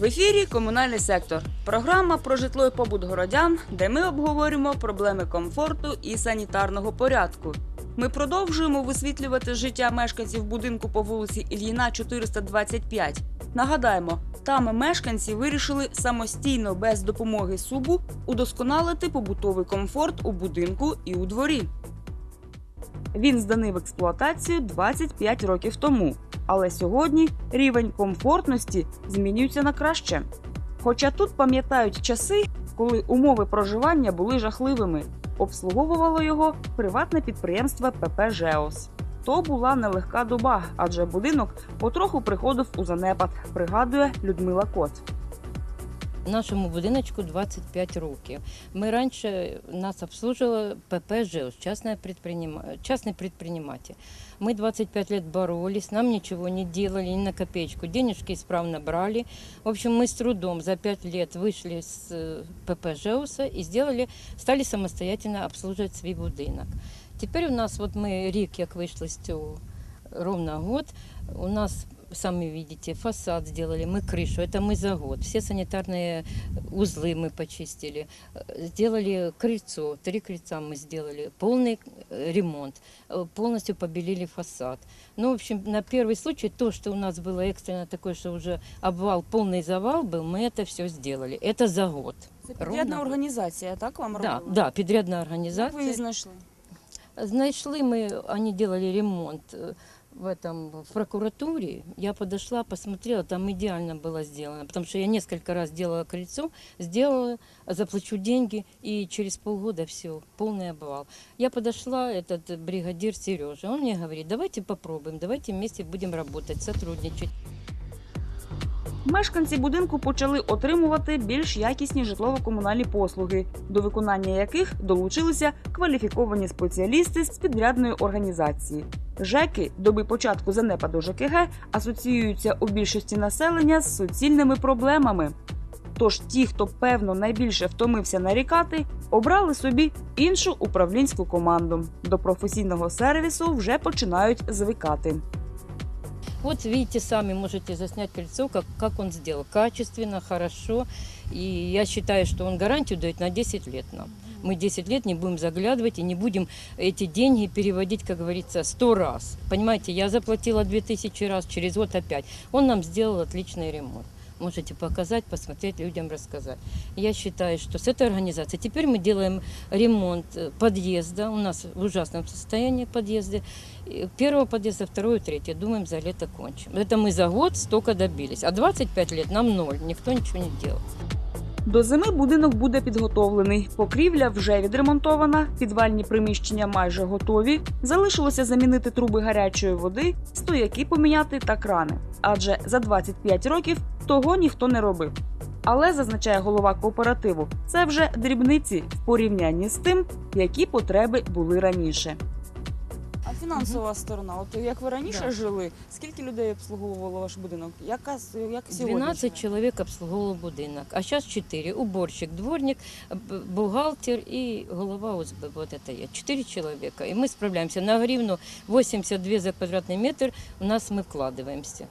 В ефірі комунальний сектор. Програма про житло і побут городян, де ми обговорюємо проблеми комфорту і санітарного порядку. Ми продовжуємо висвітлювати життя мешканців будинку по вулиці Ільїна 425. Нагадаємо, там мешканці вирішили самостійно без допомоги субу удосконалити побутовий комфорт у будинку і у дворі. Він зданий в експлуатацію 25 років тому, але сьогодні рівень комфортності змінюється на краще. Хоча тут пам'ятають часи, коли умови проживання були жахливими, обслуговувало його приватне підприємство ПП «Жеос». То була нелегка доба, адже будинок потроху приходив у занепад, пригадує Людмила Кот. Нашому будиночку 25 років. Ми раніше нас обслуживало ПП ЖЕОС, частное предпринима... частный предприниматель. Мы 25 лет боролись, нам ничего не делали, ни на копеечку. Денежки исправно брали. В общем, мы с трудом за 5 лет вышли с э, ПП ЖЕОСа и сделали, стали самостоятельно обслуживать свой будинок. Теперь у нас, вот мы рік, як вийшли з цього ровно год, у нас сами видите, фасад сделали, мы крышу, это мы за год. Все санитарные узлы мы почистили, э, сделали крыльцо, три крыльца мы сделали, полный э, ремонт, э, полностью побелили фасад. Ну, в общем, на первый случай, то, что у нас было экстренно такое, что уже обвал, полный завал был, мы это все сделали. Это за год. Це підрядна Ровно. організація, так вам Да, да, подрядная Як ви организация. її знайшли? Знайшли мы, они делали ремонт э, в этом в прокуратуре. Я подошла, посмотрела, там идеально было сделано, потому что я несколько раз делала крыльцо, сделала, заплачу деньги и через полгода все полный обвал. Я подошла, этот бригадир Сережа, он мне говорит, давайте попробуем, давайте вместе будем работать, сотрудничать. Мешканці будинку почали отримувати більш якісні житлово-комунальні послуги, до виконання яких долучилися кваліфіковані спеціалісти з підрядної організації. ЖЕКи доби початку занепаду ЖКГ асоціюються у більшості населення з суцільними проблемами. Тож ті, хто певно найбільше втомився нарікати, обрали собі іншу управлінську команду. До професійного сервісу вже починають звикати. Вот видите, сами можете заснять крыльцо, как, как он сделал. Качественно, хорошо. И я считаю, что он гарантию дает на 10 лет нам Мы 10 лет не будем заглядывать и не будем эти деньги переводить, как говорится, 100 раз. Понимаете, я заплатила 2000 раз, через год опять. Он нам сделал отличный ремонт. Можете показать, посмотреть, людям рассказать. Я считаю, что с этой организацией теперь мы делаем ремонт э, подъезда. У нас в ужасном состоянии подъезды. И Первого подъезда, второй, третий. Думаем, за лето кончим. Это мы за год столько добились. А 25 лет нам ноль. Никто ничего не делал. До зими будинок буде підготовлений. Покрівля вже відремонтована, підвальні приміщення майже готові. Залишилося замінити труби гарячої води, стояки поміняти та крани. Адже за 25 років того ніхто не робив. Але зазначає голова кооперативу, це вже дрібниці в порівнянні з тим, які потреби були раніше А фінансова сторона, от як ви раніше Да. жили, скільки людей обслуговувало ваш будинок? Яка як сьогодні? 12 человек обслуговывал будинок. А сейчас 4. Уборщик, дворник, б- бухгалтер и голова ОСБ. Вот это я. 4 человека. И мы справляемся. На гривну 82 за квадратный метр у нас мы вкладываемся.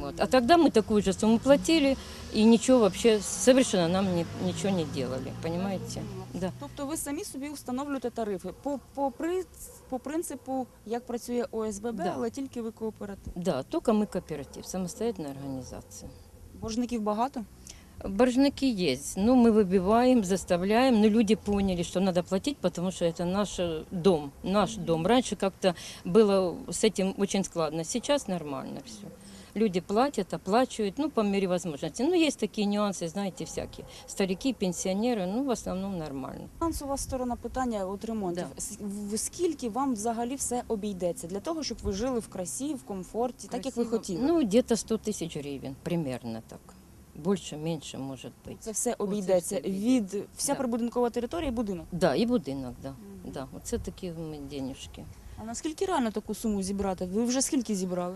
Мгм. Вот. А тогда мы такую же сумму платили, и ничего вообще совершенно нам не- ничего не делали. Понимаете? Да. Тобто ви самі собі встановлюєте тарифи по, по, при, по принципу, як працює ОСББ, Да. але тільки ви кооператив. Да, только мы кооператив, самостоятельная организация. Боржників багато? Боржники есть. Ну, мы выбиваем, заставляем. Но люди поняли, что надо платить, потому что это наш э, дом. Наш дом. Раньше как-то было с этим очень складно. Сейчас нормально все. Люди платят, оплачивают, ну, по мере возможности. Ну, есть такие нюансы, знаете, всякие. Старики, пенсионеры, ну, в основном нормально. Фінансова сторона питання от ремонтів. С- в- Скільки вам взагалі все обійдеться для того, щоб ви жили в красі, в комфорті, так як ви Красиво. хотіли? Ну, где-то 100 тысяч гривен, примерно так. Больше, меньше, может быть. Це все обійдеться все від вся Да. прибудинкова територія і будинок. Да, і будинок, да. Мгм. да. Оце такі ми денежки. А наскільки реально таку суму зібрати? Ви вже скільки зібрали?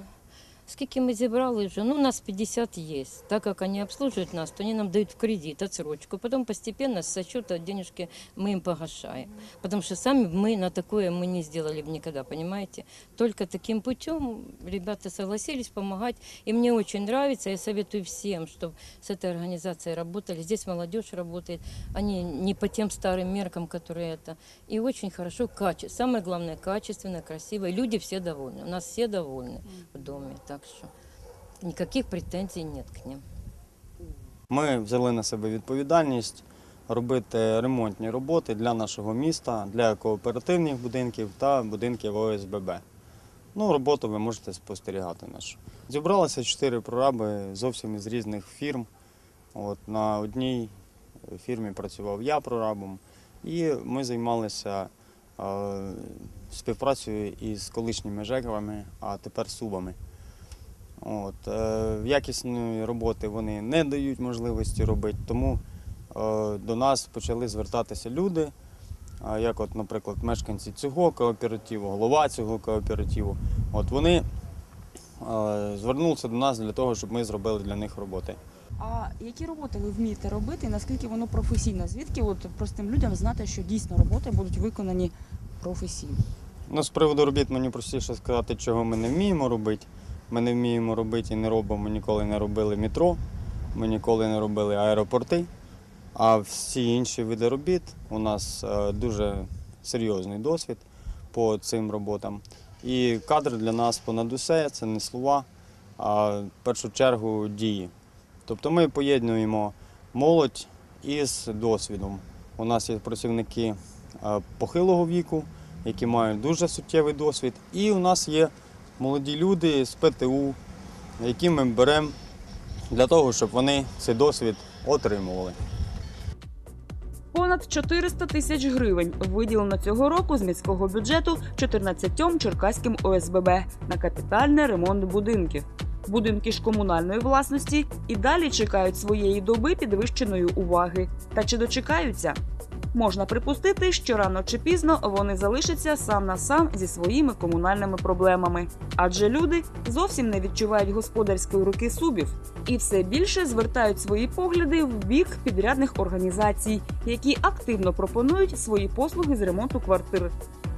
Скільки ми зібрали вже? Ну, у нас 50 є. Так як вони обслуживают нас, то вони нам дають в кредит, отсрочку. Потом постепенно со счета денежки мы им погашаем. Потому что сами мы на такое мы не сделали бы никогда, понимаете? Только таким путем ребята согласились помогать. И мне очень нравится, я советую всем, чтобы с этой организацией работали. Здесь молодежь работает, они не по тем старым меркам, которые это. И очень хорошо, каче... самое главное, качественно, красиво. И люди все довольны. У нас все довольны в доме, так что никаких претензий нет к ним. Ми взяли на себе відповідальність робити ремонтні роботи для нашого міста, для кооперативних будинків та будинків ОСББ. Ну, роботу ви можете спостерігати нашу. Зібралися чотири прораби зовсім із різних фірм. От, на одній фірмі працював я прорабом, і ми займалися е, співпрацею із колишніми ЖЕКами, а тепер субами. От, е, якісної роботи вони не дають можливості робити, тому е, до нас почали звертатися люди, а як, от, наприклад, мешканці цього кооперативу, голова цього кооперативу. От вони е, звернулися до нас для того, щоб ми зробили для них роботи. А які роботи ви вмієте робити і наскільки воно професійно? Звідки от простим людям знати, що дійсно роботи будуть виконані професійно? Ну, з приводу робіт мені простіше сказати, чого ми не вміємо робити. Ми не вміємо робити і не робимо, ніколи не робили метро, ми ніколи не робили аеропорти. А всі інші види робіт у нас е, дуже серйозний досвід по цим роботам. І кадр для нас понад усе це не слова, а в першу чергу дії. Тобто ми поєднуємо молодь із досвідом. У нас є працівники е, похилого віку, які мають дуже суттєвий досвід. І у нас є молоді люди з ПТУ, які ми беремо для того, щоб вони цей досвід отримували. Понад 400 тисяч гривень виділено цього року з міського бюджету 14 черкаським ОСББ на капітальний ремонт будинків. Будинки ж комунальної власності і далі чекають своєї доби підвищеної уваги. Та чи дочекаються? Можна припустити, що рано чи пізно вони залишаться сам на сам зі своїми комунальними проблемами, адже люди зовсім не відчувають господарської руки субів і все більше звертають свої погляди в бік підрядних організацій, які активно пропонують свої послуги з ремонту квартир.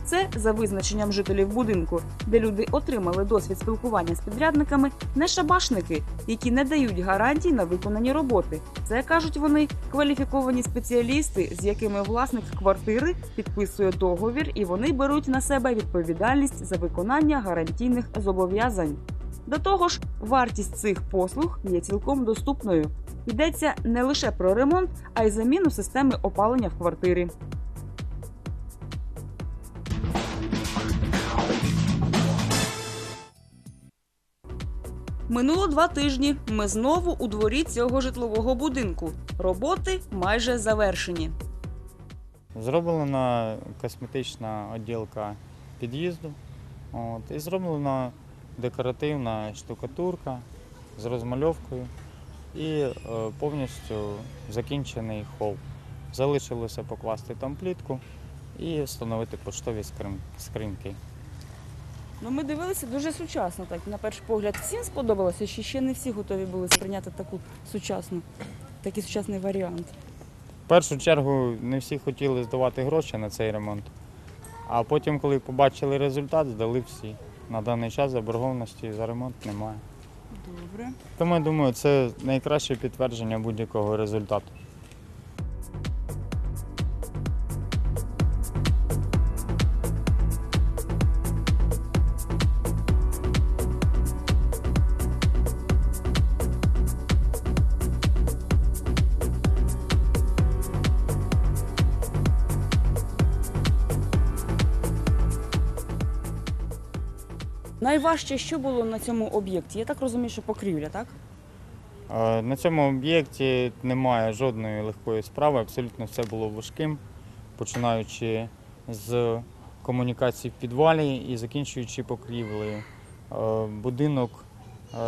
Це за визначенням жителів будинку, де люди отримали досвід спілкування з підрядниками, не шабашники, які не дають гарантій на виконані роботи. Це кажуть вони кваліфіковані спеціалісти, з якими власник квартири підписує договір, і вони беруть на себе відповідальність за виконання гарантійних зобов'язань. До того ж, вартість цих послуг є цілком доступною. Йдеться не лише про ремонт, а й заміну системи опалення в квартирі. Минуло два тижні. Ми знову у дворі цього житлового будинку. Роботи майже завершені. Зроблена косметична відділка під'їзду. От, і зроблена декоративна штукатурка з розмальовкою і е, повністю закінчений хол. Залишилося покласти там плітку і встановити поштові скрин- скриньки. Ну, ми дивилися дуже сучасно. Так на перший погляд всім сподобалося, що ще не всі готові були сприйняти таку сучасну, такий сучасний варіант. В першу чергу не всі хотіли здавати гроші на цей ремонт, а потім, коли побачили результат, здали всі. На даний час заборгованості за ремонт немає. Добре. Тому я думаю, це найкраще підтвердження будь-якого результату. Найважче, що було на цьому об'єкті? Я так розумію, що покрівля, так? На цьому об'єкті немає жодної легкої справи, абсолютно все було важким, починаючи з комунікацій в підвалі і закінчуючи покрівлею. Будинок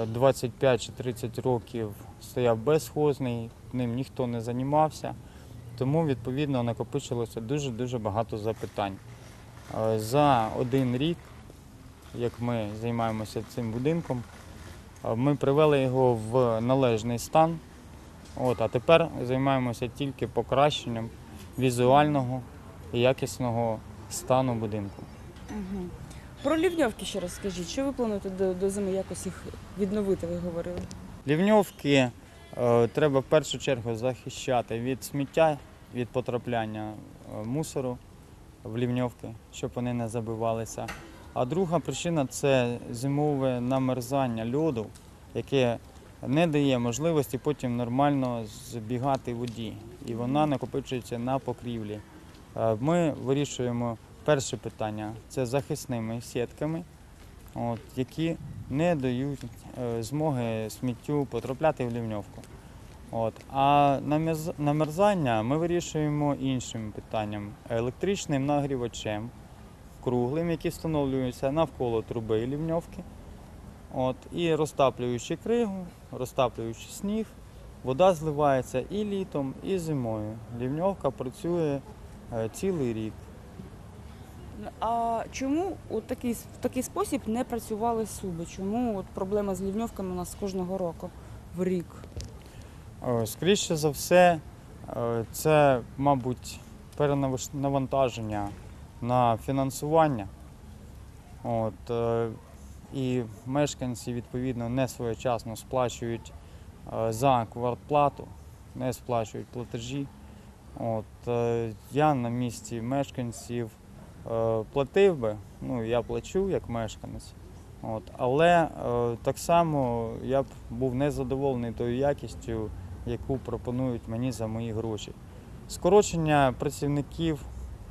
е, 25 чи 30 років стояв безхозний, ним ніхто не займався, тому відповідно накопичилося дуже-дуже багато запитань. За один рік, як ми займаємося цим будинком, Ми привели його в належний стан. От, а тепер займаємося тільки покращенням візуального і якісного стану будинку. Угу. Про лівньовки ще раз скажіть, що ви плануєте до, до зими якось їх відновити, ви говорили? Лівньовки е, треба в першу чергу захищати від сміття, від потрапляння е, мусору в лівньовки, щоб вони не забивалися. А друга причина це зимове намерзання льоду, яке не дає можливості потім нормально збігати воді, і вона накопичується на покрівлі. Е, Ми вирішуємо перше питання це захисними сітками, от, які не дають е, змоги сміттю потрапляти в лівньовку. От. А намерзання ми вирішуємо іншим питанням електричним нагрівачем, круглим, який встановлюється навколо труби лівньовки. От. І розтаплюючи кригу, розтаплюючи сніг, вода зливається і літом, і зимою. Лівньовка працює е, цілий рік. А чому у такий, в такий спосіб не працювали суби? Чому от проблема з лівньовками у нас кожного року в рік? Скоріше за все, е, це, мабуть, перенавантаження на фінансування. От, е, і мешканці, відповідно, не своєчасно сплачують е, за квартплату, не сплачують платежі. От, е, я на місці мешканців платив би, ну я плачу як мешканець. От, але так само я б був незадоволений тою якістю, яку пропонують мені за мої гроші. Скорочення працівників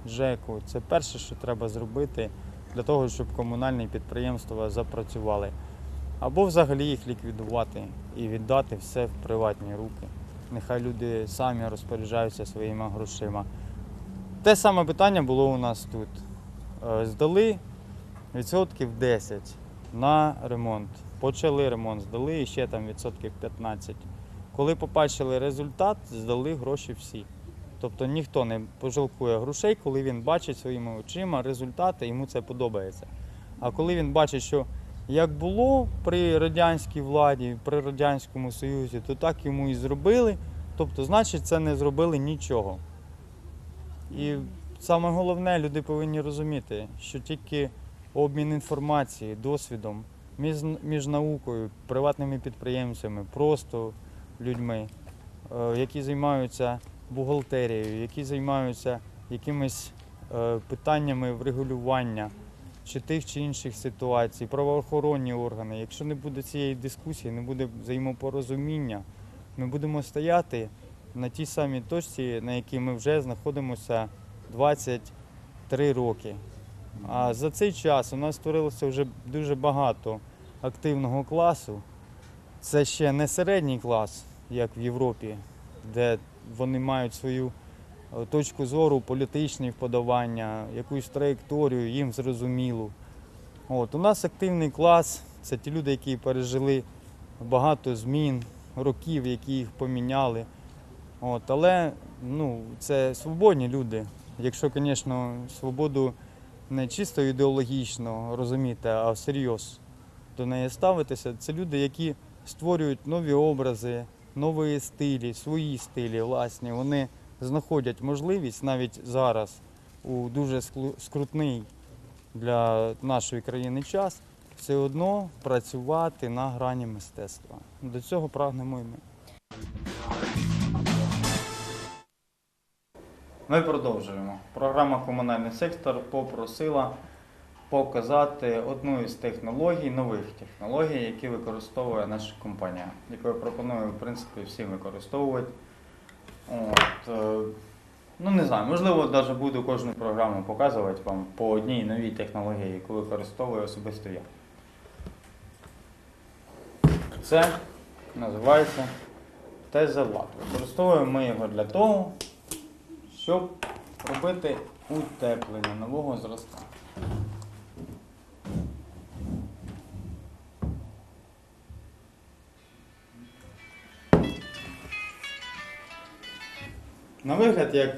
ЖЕКу це перше, що треба зробити для того, щоб комунальні підприємства запрацювали. Або взагалі їх ліквідувати і віддати все в приватні руки. Нехай люди самі розпоряджаються своїми грошима. Те саме питання було у нас тут. Е, Здали відсотків 10 на ремонт. Почали ремонт, здали і ще там відсотків 15. Коли побачили результат, здали гроші всі. Тобто ніхто не пожалкує грошей, коли він бачить своїми очима результати, йому це подобається. А коли він бачить, що як було при радянській владі, при Радянському Союзі, то так йому і зробили. Тобто, значить, це не зробили нічого. І саме головне, люди повинні розуміти, що тільки обмін інформацією, досвідом між, між наукою, приватними підприємцями, просто людьми, е, які займаються бухгалтерією, які займаються якимись е, питаннями врегулювання чи тих чи інших ситуацій, правоохоронні органи. Якщо не буде цієї дискусії, не буде взаємопорозуміння, ми будемо стояти на тій самій точці, на якій ми вже знаходимося 23 роки. А за цей час у нас створилося вже дуже багато активного класу. Це ще не середній клас, як в Європі, де вони мають свою е, точку зору, політичні вподобання, якусь траєкторію, їм зрозумілу. От, у нас активний клас це ті люди, які пережили багато змін, років, які їх поміняли. От, але ну, це свободні люди. Якщо, звісно, свободу не чисто ідеологічно розуміти, а всерйоз до неї ставитися, це люди, які створюють нові образи, нові стилі, свої стилі власні. Вони знаходять можливість навіть зараз у дуже скрутний для нашої країни час все одно працювати на грані мистецтва. До цього прагнемо і ми. Ми продовжуємо. Програма Комунальний сектор попросила показати одну із технологій, нових технологій, які використовує наша компанія, яку я пропоную, в принципі, всім використовувати. От, е, ну не знаю, можливо, навіть буду кожну програму показувати вам по одній новій технології, яку використовую особисто я. Це називається Тезелат. Використовуємо ми його для того, щоб робити утеплення нового зразка. На вигляд як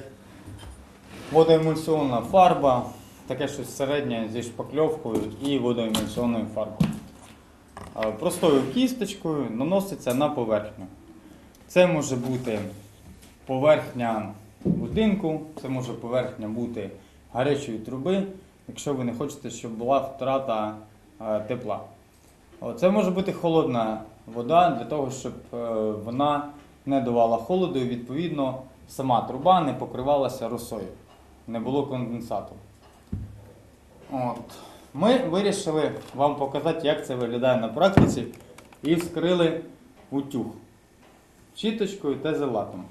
водоемульсіонна фарба, таке щось середнє зі шпакльовкою і водоемульсіонною фарбою. простою кісточкою наноситься на поверхню. Це може бути поверхня будинку, це може поверхня бути гарячої труби, якщо ви не хочете, щоб була втрата е, тепла. Це може бути холодна вода для того, щоб е, вона не давала холоду і відповідно сама труба не покривалася росою, не було конденсату. От. Ми вирішили вам показати, як це виглядає на практиці, і вскрили утюг щіточкою та зелатом.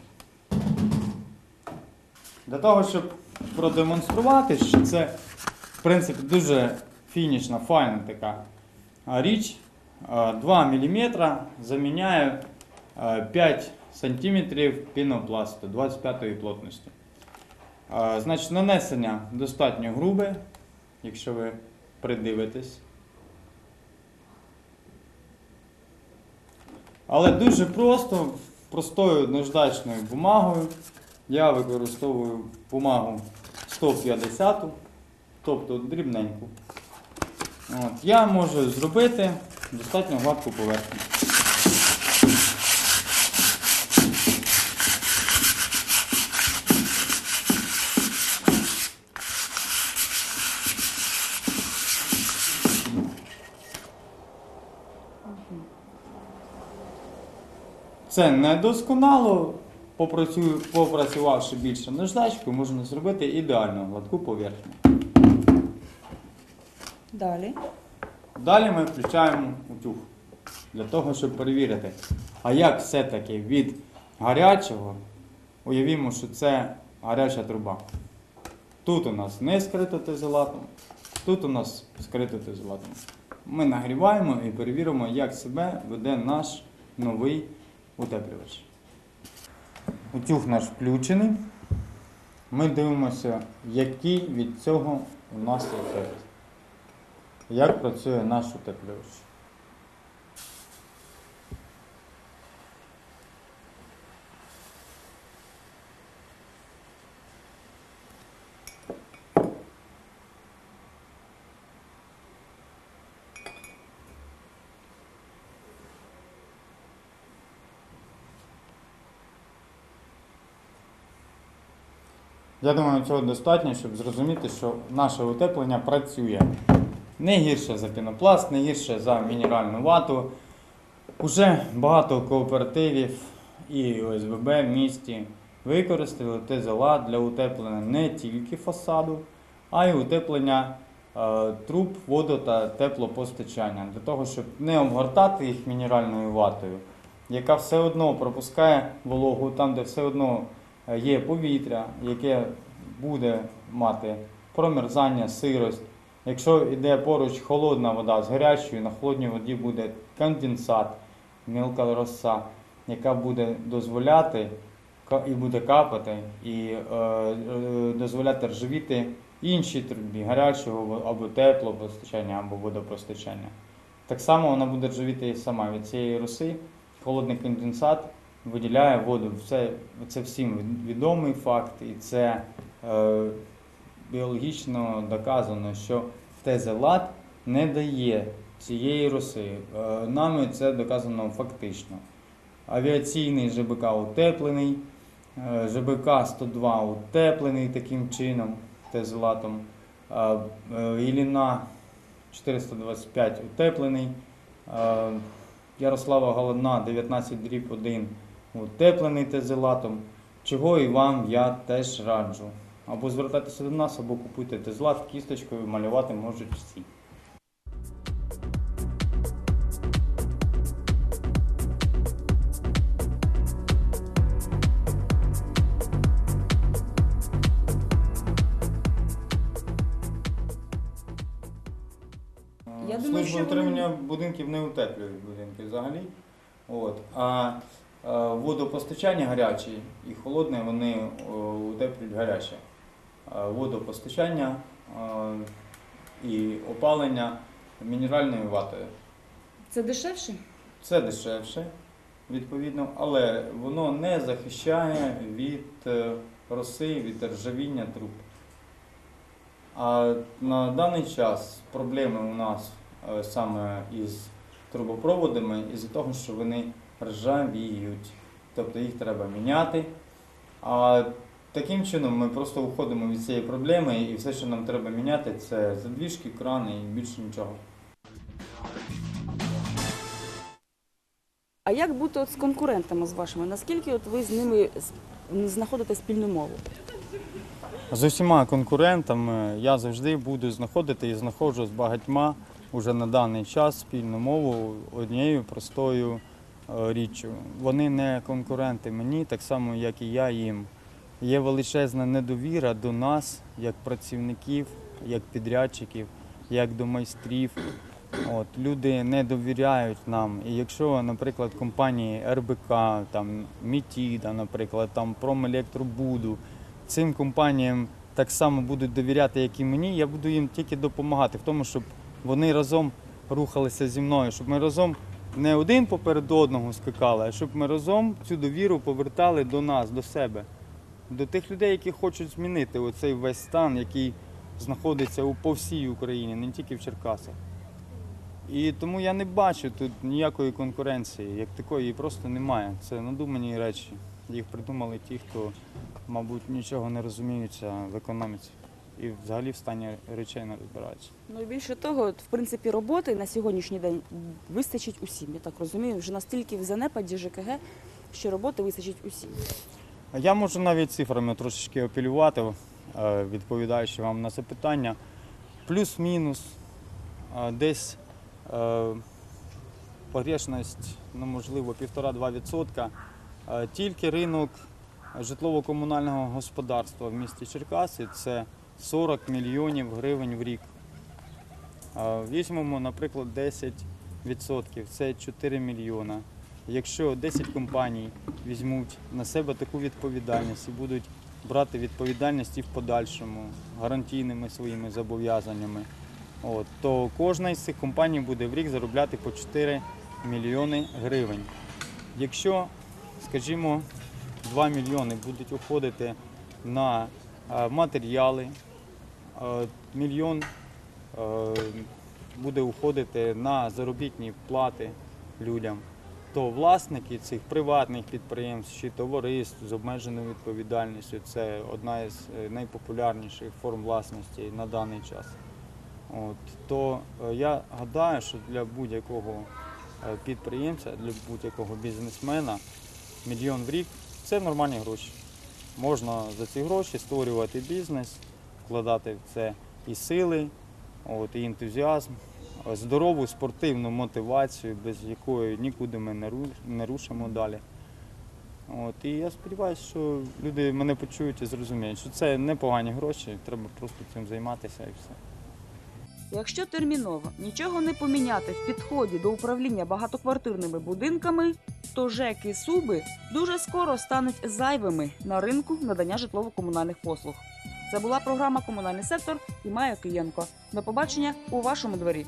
Для того, щоб продемонструвати, що це в принципі дуже фінішна, файна така річ. 2 мм заміняє а, 5 см пінопласту 25-ї плотності. Значить, нанесення достатньо грубе, якщо ви придивитесь. Але дуже просто, простою наждачною бумагою. Я використовую бумагу 150, тобто дрібненьку. От, я можу зробити достатньо гладку поверхню. Це не досконало. Попрацюю, попрацювавши більше наждачкою, можна зробити ідеально гладку поверхню. Далі. Далі ми включаємо утюг для того, щоб перевірити, а як все-таки від гарячого, уявімо, що це гаряча труба. Тут у нас не скрито тезелатом, тут у нас скрито тезелатом. Ми нагріваємо і перевіримо, як себе веде наш новий утеплювач. Утюг наш включений. Ми дивимося, який від цього у нас ефект. Як працює наш утеплювач? Я думаю, цього достатньо, щоб зрозуміти, що наше утеплення працює. Не гірше за пінопласт, не гірше за мінеральну вату. Уже багато кооперативів і ОСББ в місті використали тезела для утеплення не тільки фасаду, а й утеплення е, труб, водо та теплопостачання, для того, щоб не обгортати їх мінеральною ватою, яка все одно пропускає вологу там, де все одно є повітря, яке буде мати промерзання, сирость. Якщо йде поруч холодна вода з гарячою, на холодній воді буде конденсат, мілка роса, яка буде дозволяти і буде капати, і е, е, дозволяти ржавіти іншій трубі гарячого або теплопостачання, або водопостачання. Так само вона буде ржавіти і сама від цієї роси. Холодний конденсат виділяє воду. Це, це всім відомий факт, і це е, біологічно доказано, що тезелат не дає цієї роси. Е, Нами це доказано фактично. Авіаційний ЖБК утеплений, е, ЖБК 102 утеплений таким чином, тезелатом. Е, Ілліна 425 утеплений. Е, Ярослава Голодна 19 дріб 1 утеплений тезелатом. Чого і вам я теж раджу. Або звертайтеся до нас, або купуйте тезлат кісточкою, малювати можуть всі. Я Е, думаю, Служба що вони- утримання будинків не утеплюють будинки взагалі. От. А водопостачання гаряче і холодне вони о, утеплюють гаряче. Водопостачання е, і опалення мінеральною ватою. Це дешевше? Це дешевше, відповідно, але воно не захищає від е, роси, від ржавіння труб. А на даний час проблеми у нас е, саме із трубопроводами із-за того, що вони ржавіють. Тобто їх треба міняти. А таким чином ми просто уходимо від цієї проблеми, і все, що нам треба міняти, це задвіжки, крани і більше нічого. А як бути от з конкурентами з вашими? Наскільки от ви з ними знаходите спільну мову? З усіма конкурентами я завжди буду знаходити і знаходжу з багатьма уже на даний час спільну мову однією простою е, річчю. Вони не конкуренти мені, так само, як і я їм. Є величезна недовіра до нас, як працівників, як підрядчиків, як до майстрів. От, люди не довіряють нам. І якщо, наприклад, компанії РБК, там, Мітіда, наприклад, там Промелектробуду, цим компаніям так само будуть довіряти, як і мені, я буду їм тільки допомагати в тому, щоб вони разом рухалися зі мною, щоб ми разом не один поперед одного скакали, а щоб ми разом цю довіру повертали до нас, до себе, до тих людей, які хочуть змінити оцей весь стан, який знаходиться по всій Україні, не тільки в Черкасах. І тому я не бачу тут ніякої конкуренції, як такої її просто немає. Це надумані речі. Їх придумали ті, хто, мабуть, нічого не розуміються в економіці і взагалі в стані речей не розбираються. Ну і більше того, в принципі, роботи на сьогоднішній день вистачить усім. Я так розумію, вже настільки в занепаді ЖКГ, що роботи вистачить усім. Я можу навіть цифрами трошечки апелювати, е, відповідаючи вам на запитання. Плюс-мінус е, десь е, погрешність, ну, можливо, 1,5-2%. Е, Тільки ринок житлово-комунального господарства в місті Черкаси це 40 мільйонів гривень в рік. Візьмемо, наприклад, 10%, це 4 мільйона. Якщо 10 компаній візьмуть на себе таку відповідальність і будуть брати відповідальність і в подальшому гарантійними своїми зобов'язаннями, от, то кожна із цих компаній буде в рік заробляти по 4 мільйони гривень. Якщо, скажімо, 2 мільйони будуть уходити на матеріали, мільйон буде уходити на заробітні плати людям то власники цих приватних підприємств чи товариств з обмеженою відповідальністю це одна із е, найпопулярніших форм власності на даний час. От, то е, я гадаю, що для будь-якого е, підприємця, для будь-якого бізнесмена мільйон в рік це нормальні гроші. Можна за ці гроші створювати бізнес, вкладати в це і сили, от, і ентузіазм, здорову спортивну мотивацію, без якої нікуди ми не рушимо далі. От, і я сподіваюся, що люди мене почують і зрозуміють, що це непогані гроші, треба просто цим займатися і все. Якщо терміново нічого не поміняти в підході до управління багатоквартирними будинками, то ЖЕКи Суби дуже скоро стануть зайвими на ринку надання житлово-комунальних послуг. Це була програма Комунальний сектор і Майя Києнко. До побачення у вашому дворі.